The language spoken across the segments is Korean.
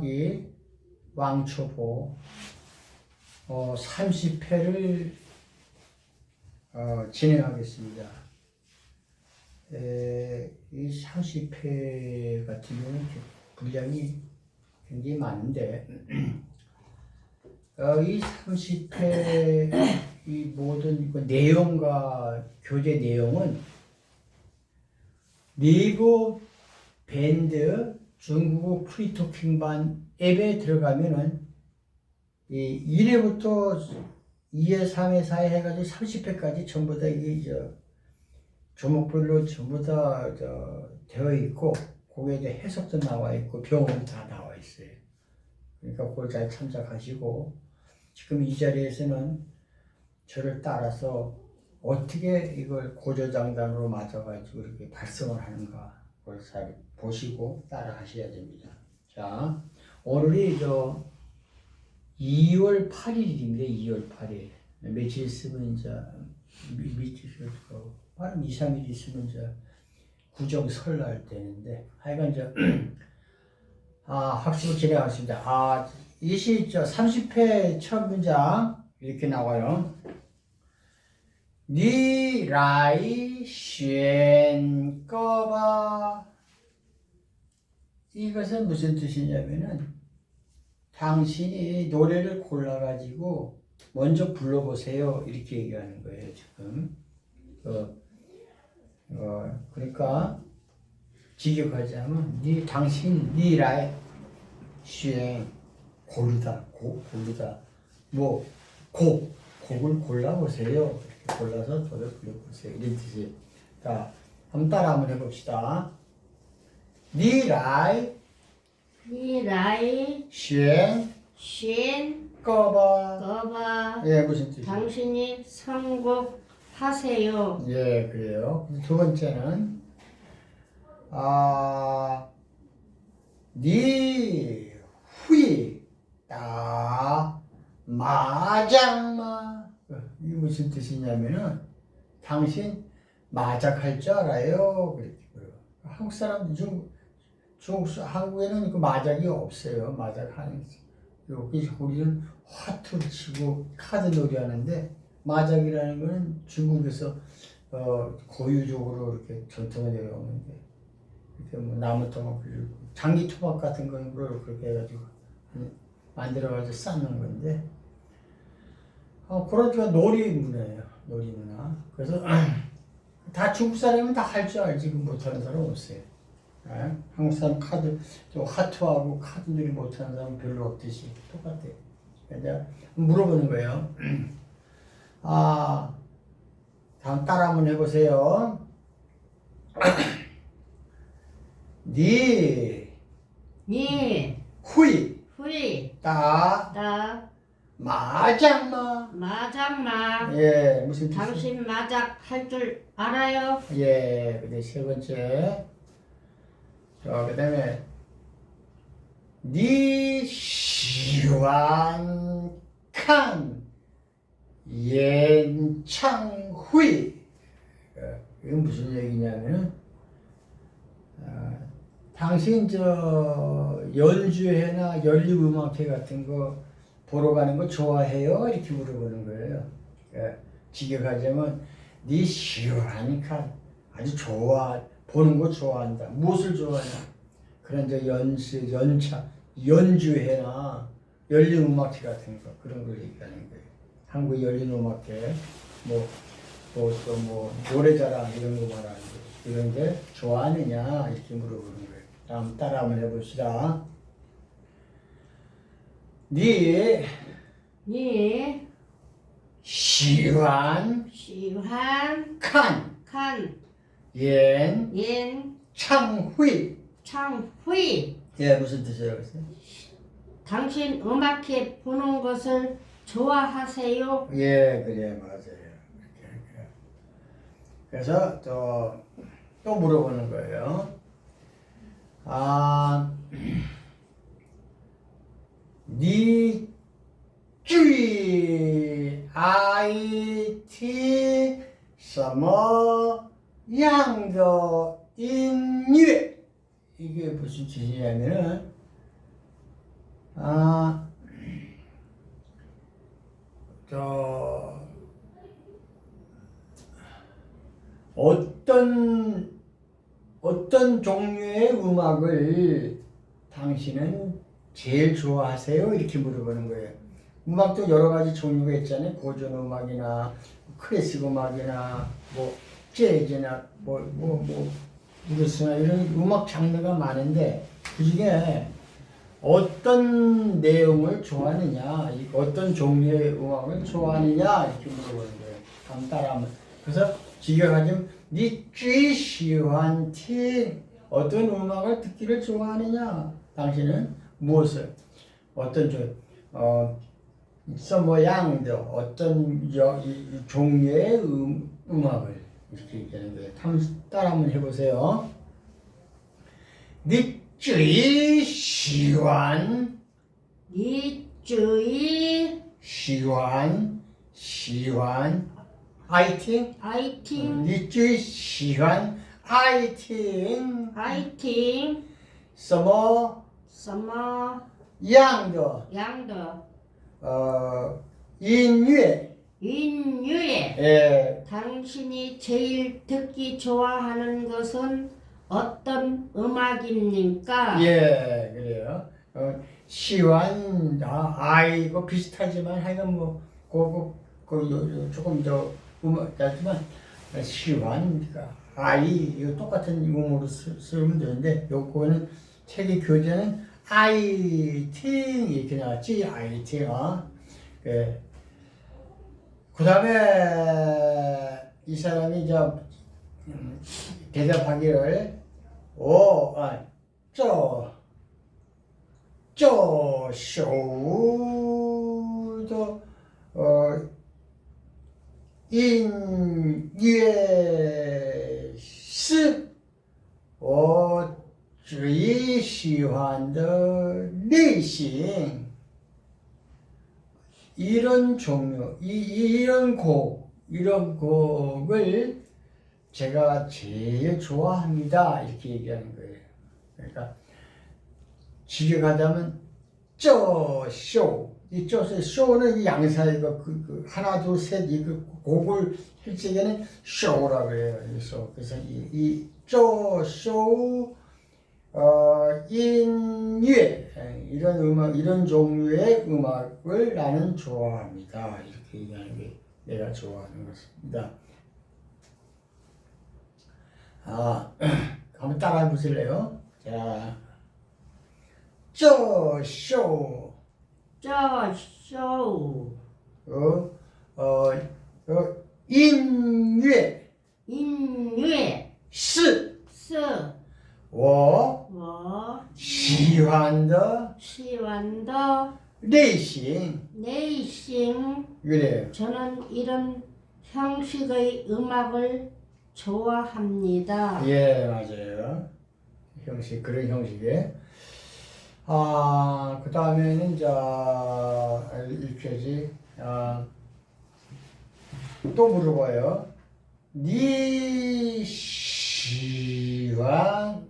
곱하기 왕초보 어, 30회를 어, 진행하겠습니다. 에, 이 30회 같은 경우는 분량이 굉장히 많은데 어, 이 30회 이 모든 그 내용과 교재 내용은 네이버 밴드 중국어 프리토킹반 앱에 들어가면은 이 1회부터 2회, 3회, 4회 해가지고 30회까지 전부 다 이게 저 조목별로 전부 다 저 되어 있고 거기에 해석도 나와 있고 병원 다 나와 있어요. 그러니까 그걸 잘 참작하시고 지금 이 자리에서는 저를 따라서 어떻게 이걸 고조장단으로 맞아가지고 이렇게 발성을 하는가 그걸 잘 보시고 따라 하셔야 됩니다. 자, 오늘이 저 2월 8일입니다. 2월 8일. 며칠 있으면 이제 미- 며칠 있고 한 2, 3일 있으면 이제 구정 설날 되는데 하여간 이제 아, 학습을 진행하겠습니다. 아, 이시 저 30회 첫 문장 이렇게 나와요. 니 라이 쉔 꺼바 이것은 무슨 뜻이냐면은 당신이 노래를 골라가지고 먼저 불러보세요. 이렇게 얘기하는 거예요 지금. 어, 어 그러니까 직역하자면 니 당신 니 라이 쉔 고르다 고, 고르다. 뭐 곡 곡을 골라보세요. 골라서 노래 불러보세요. 이런 뜻이에요. 자 한번 따라 한번 해봅시다 니 라이 你来 쉔 选 꺼바 거봐 예 무슨 뜻이에요? 당신이 선곡하세요. 예 그래요 두 번째는 아니 후이 다 마장마 이게 무슨 뜻이냐면은 당신 마작할 줄 알아요 그렇게 그래요. 한국 사람 중 중국 사- 한국에는 그 마작이 없어요. 마작 하는 여기 우리는 화투를 치고 카드 놀이 하는데 마작이라는 거는 중국에서 어, 고유적으로 이렇게 전통이 되어 오는데 이렇게 뭐 나무 토막 장기 토막 같은 거는 걸 그렇게 해가지고 만들어가지고 쌓는 건데 어, 그러니까 놀이 문화예요 놀이 문화. 그래서 다 중국 사람은 다 할 줄 알지 그 못하는 사람 없어요 예? 한국 사람 카드 저 화투하고 카드 놀이 못하는 사람 별로 없듯이 똑같아요 이제 물어보는 거예요 아 다음 따라 한번 해보세요. 니 니 후이 후이 따다 마장마 마장마 예 무슨 뜻이? 당신 마작 할 줄 알아요? 예 근데 세 번째 자 그 다음에 니 시완 칸 연창후이 예, 이건 무슨 얘기냐면은 아, 당신 저 연주회나 연립음악회 같은 거 보러 가는 거 좋아해요? 이렇게 물어보는 거예요. 예, 직역하자면 네 시원하니까 아주 좋아 보는 거 좋아한다. 무엇을 좋아하냐? 그런 저 연습 연차 연주회나 연립음악회 같은 거 그런 걸 얘기하는 거예요. 한국 열린 음악회 뭐또또 뭐 노래자랑 이런 거 말하는 거 이런 게 좋아하느냐 이렇게 물어보는 거예요. 다음 따라 한번 해봅시다. 네니 시환 시환 칸 칸 옌 옌 창휘 창휘 예 무슨 뜻이라고 했어요? 당신 음악회 보는 것을 좋아하세요? 예 그래 맞아요. 이렇게. 그래서 또 또 물어보는 거예요. 아, 니 주의 IT 什么 양도 인류에 이게 무슨 뜻이냐면은 아저 어떤 어떤 종류의 음악을 당신은 제일 좋아하세요? 이렇게 물어보는 거예요. 음악도 여러 가지 종류가 있잖아요. 고전 음악이나 클래식 음악이나 뭐 재즈나 뭐, 뭐, 뭐, 블루스나 이런 음악 장르가 많은데 그 중에 어떤 내용을 좋아하느냐, 어떤 종류의 음악을 좋아하느냐 이렇게 물어보는 거예요. 감 따라하면. 그래서 지겨가 좀네 쥐시한 티 어떤 음악을 듣기를 좋아하느냐. 당신은 무엇을 어떤 저 어, 서뭐 양도 어떤 여, 종류의 음, 음악을 이렇게 얘기하는데 따라 한번 해보세요. 니쯔이 시완. 니쯔이 시완. 시완. 아이팅 아이팅 음, 니쯔이 시완. 아이팅 아이팅 서머. 서머. 양더. 양더. 어 인류 音乐？ 예, 당신이 제일 듣기 좋아하는 것은 어떤 음악입니까? 예, 그래요. 어, 시완, 아, 아이고 비슷하지만 하여간 뭐, 그, 그, 그, 조금 더 음악 같지만, 시완, 아이, 이거 똑같은 음으로 쓰, 쓰면 되는데, 요거는 책의 교재는 아이팅, 이렇게 나왔지, 아이팅, 어? 예. 그 다음에, 이 사람이 이제, 음, 대답하기를, 오, 아, 这这首的呃音乐是我最喜欢的类型。 이런 종류, 이, 이런 곡, 이런 곡을 제가 제일 좋아합니다. 이렇게 얘기하는 거예요. 그러니까 직역하자면 쪼쇼 이 쪼쇼 쇼는 이 양사이가 그, 그 하나 둘셋이그 곡을 할 적에는 쇼라 그래요. 그래서 그래서 이, 이 쪼쇼 어, 인유의 이런 음악 이런 종류의 음악을 나는 좋아합니다. 이렇게 얘기하는 게 내가 좋아하는 것입니다. 아, 한번 따라해 보실래요? 자, 저쇼, 저쇼, 어, 어, 어, 인유, 인유, 시, 시, 我 뭐 시환더 시완더 레이싱 레이싱 그래 저는 이런 형식의 음악을 좋아합니다. 예 맞아요. 형식 그런 형식에 아그 다음에는 자 일표지 아, 아또 물어봐요. 니시완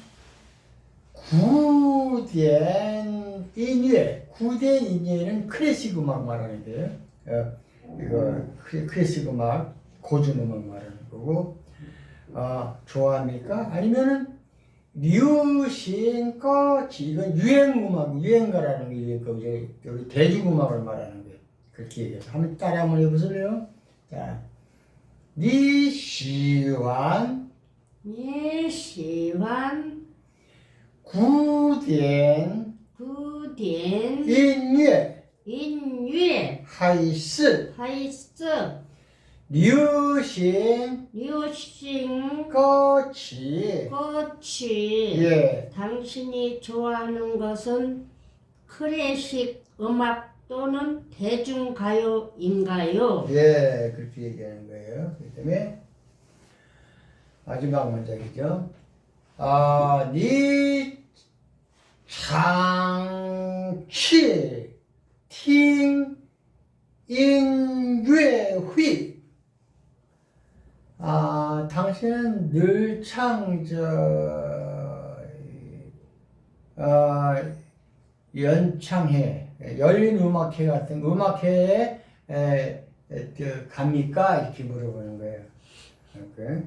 구된 인예, 구된 인예는 클래식 음악 말하는 데요 어, 이거 클래식 음악, 고전 음악 말하는 거고, 어, 좋아합니까? 아니면은, 류신꺼, 이건 유행 음악, 유행가라는 게, 여기 대중 음악을 말하는 거예요. 그렇게 얘기해서 한번 따라 한번 해보실래요? 자, 니시완, 니시완. 欢你喜欢古典古典音乐音乐还是还是流行流行歌曲？ 歌曲？ 예, 당신이 좋아하는 것은 클래식 음악 또는 대중가요인가요? 예, 그렇게 얘기하는 거예요. 그 다음에 마지막 문장이죠. 아, 니 장치 팅 인乐会 아, 당신은 늘 창저 어, 연창회, 열린 음악회 같은 음악회에 에, 에, 그, 갑니까? 이렇게 물어보는 거예요. 예.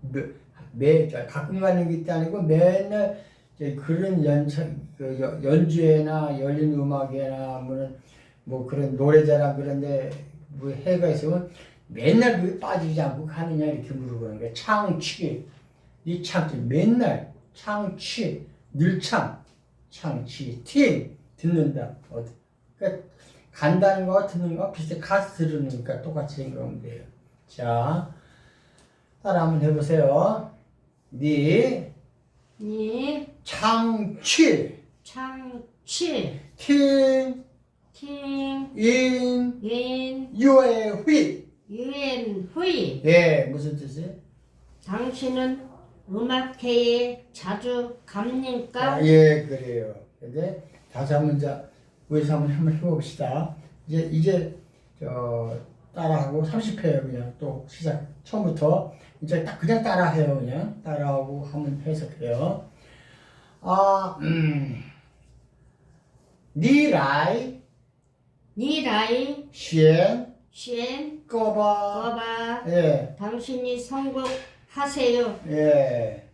매, 매, 저, 가끔 가는 게 아니고 맨날 그런 연창, 그 여- 연주회나 열린 음악회나 뭐는 뭐 그런 노래자랑 그런데 뭐 해가 있으면 맨날 그게 빠지지 않고 가느냐 이렇게 물어보는 거예요. 창취, 이 창취, 맨날 창취, 늘창, 창취, 팀 듣는다. 어, 그러니까 간다는 거와 듣는 거와 비슷해. 가서 들으니까 똑같이 생각하면 돼요. 자, 따라 한번 해보세요. 네니 창취, 창치 팀, 팅 인, 인 유해휘. 유엔 후이 예, 무슨 뜻이에요? 당신은 음악회에 자주 갑니까? 아, 예, 그래요. 근데 다시 한번 자 위에서 한번 한번 해봅시다. 이제 이제 저 따라하고 30회요 그냥 또 시작 처음부터 이제 딱 그냥 따라해요 그냥 따라하고 한번 해석해요. 아, 음, 니 라이. 니라이. 选 쉔. 꺼봐. 거바 예, 당신이 선곡하세요. 예.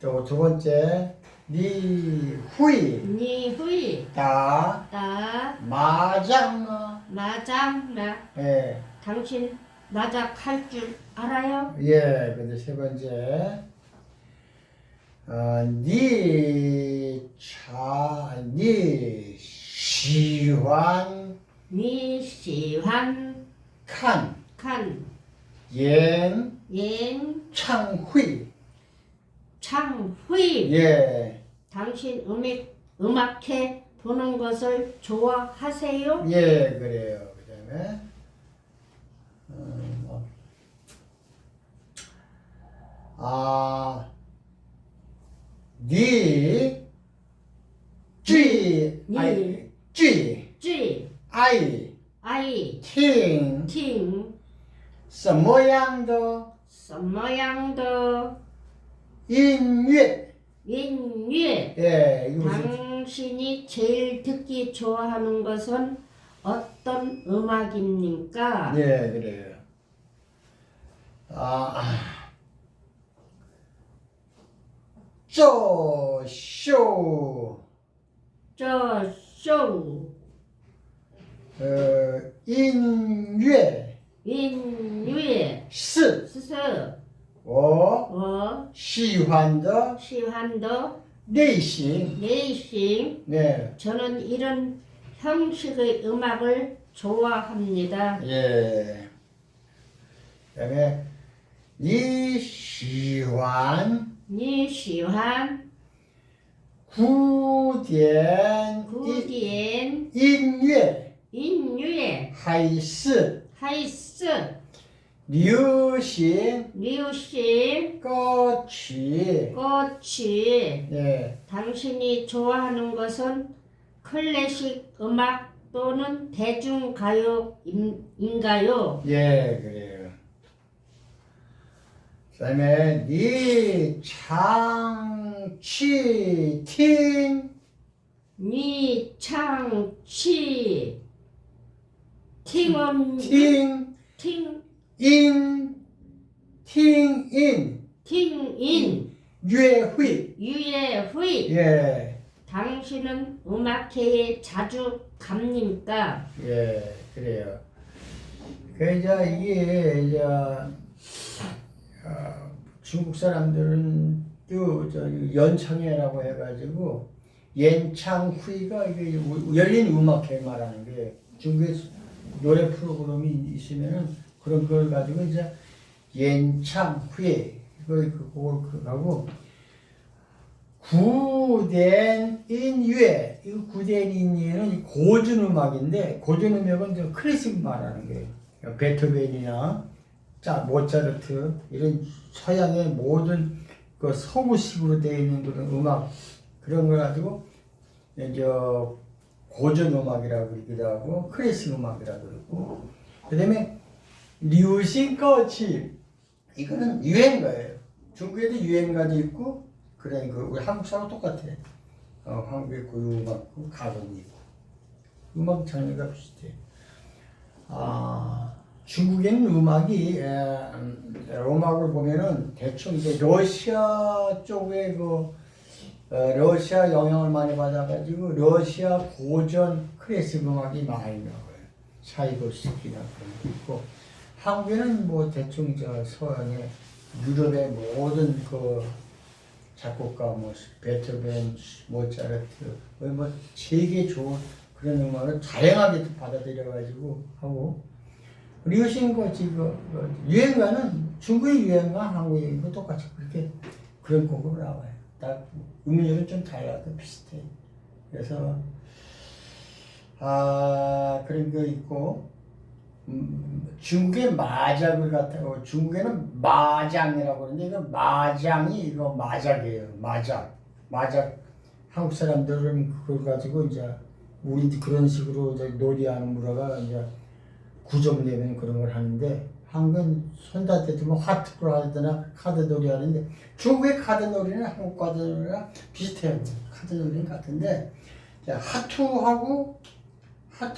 또 두 번째. 니 후이. 니 후이. 다. 따 마장마. 마장나. 예. 당신 마작 할 줄 알아요? 예, 근데 세 번째, 어, 니, 차, 니, 시환, 니 시환 칸, 칸 옌, 옌 창휘. 창휘 예, 당신 음악 음악회 보는 것을 좋아하세요? 예, 그래요. 그 다음에, 음, 뭐. 아, 니, 쥐, 니. 아이, 쥐, 쥐 아이, 아이 听 팅 什么样的什么样的音乐？音乐 예, 이거 무슨 당신이 제일 듣기 좋아하는 것은 어떤 음악입니까? 네, 그래요. 아, 作秀 저 쇼, 呃音乐 인유에 是 스스, 我 어, 喜欢的 시환더, 类型。 레이싱 네, 저는 이런 형식의 음악을 좋아합니다. 예. 그다음에 你喜欢 니 시환 古典音 구디엔 音乐 인유에 还是 하이스 流行 류싱 歌曲？ 꽃이 네, 당신이 좋아하는 것은 클래식 음악 또는 대중가요인가요? 예, 그래요. 그 다음에 니창치팅 니창치 팅은 팅 팅, 인. 팅인. 팅인. 유해휘. 유예휘. 예. 당신은 음악회에 자주 갑니까? 예 그래요. 그저 이게 저 어, 중국 사람들은 또저 연창회라고 해가지고 연창후이가 이게 열린 음악회 말하는 게 중국에 노래 프로그램이 있으면은 그런 걸 가지고 이제 연창후회 그걸 그걸 그거하고 구된 인유에 이이 고전 음악인데 고전 음악은 저 클래식 말하는 거예요. 베토벤이나 자 모차르트 이런 서양의 모든 그 서구식으로 되어 있는 그런 음악 그런 걸 가지고 이제 고전 음악이라고 그러기도 하고 클래식 음악이라고 그러고 그다음에 류신거치 이거는 유행가예요. 중국에도 유행가도 있고 그래 그 우리 한국 사람 똑같아. 어, 한국의 고유 음악고 가곡이 있고 음악 장르가 비슷해. 아 중국에는 음악이 에, 음, 음악을 보면은 대충 이제 러시아 쪽에 그 어, 러시아 영향을 많이 받아가지고 러시아 고전 클래식 음악이 많이 나와요. 차이고스키나 그런 거 있고 한국에는 뭐 대충 저 서양의 유럽의 모든 그 작곡가 뭐 베토벤, 모차르트 뭐 세계 좋은 그런 음악을 다양하게 또 받아들여가지고 하고 거 지금 그 유행가는 중국의 유행가, 한국의 유행가 똑같이 그렇게 그런 곡으로 나와요. 딱 음률은 좀 달라도 비슷해. 그래서 아 그런 거 있고 음, 중국의 마작을 갖다가 중국에는 마장이라고 그러는데 이거 마장이 이거 마작이에요. 마작, 마작. 한국 사람들은 그걸 가지고 이제 우리 그런 식으로 이제 놀이하는 문화가 이제 구정되면 그런 걸 하는데 한국은 손다 때면 화투를 하거나 카드 놀이 하는데 중국의 카드 놀이는 한국 카드 놀이랑 비슷해요. 카드 놀이는 같은데 자, 하투하고 하투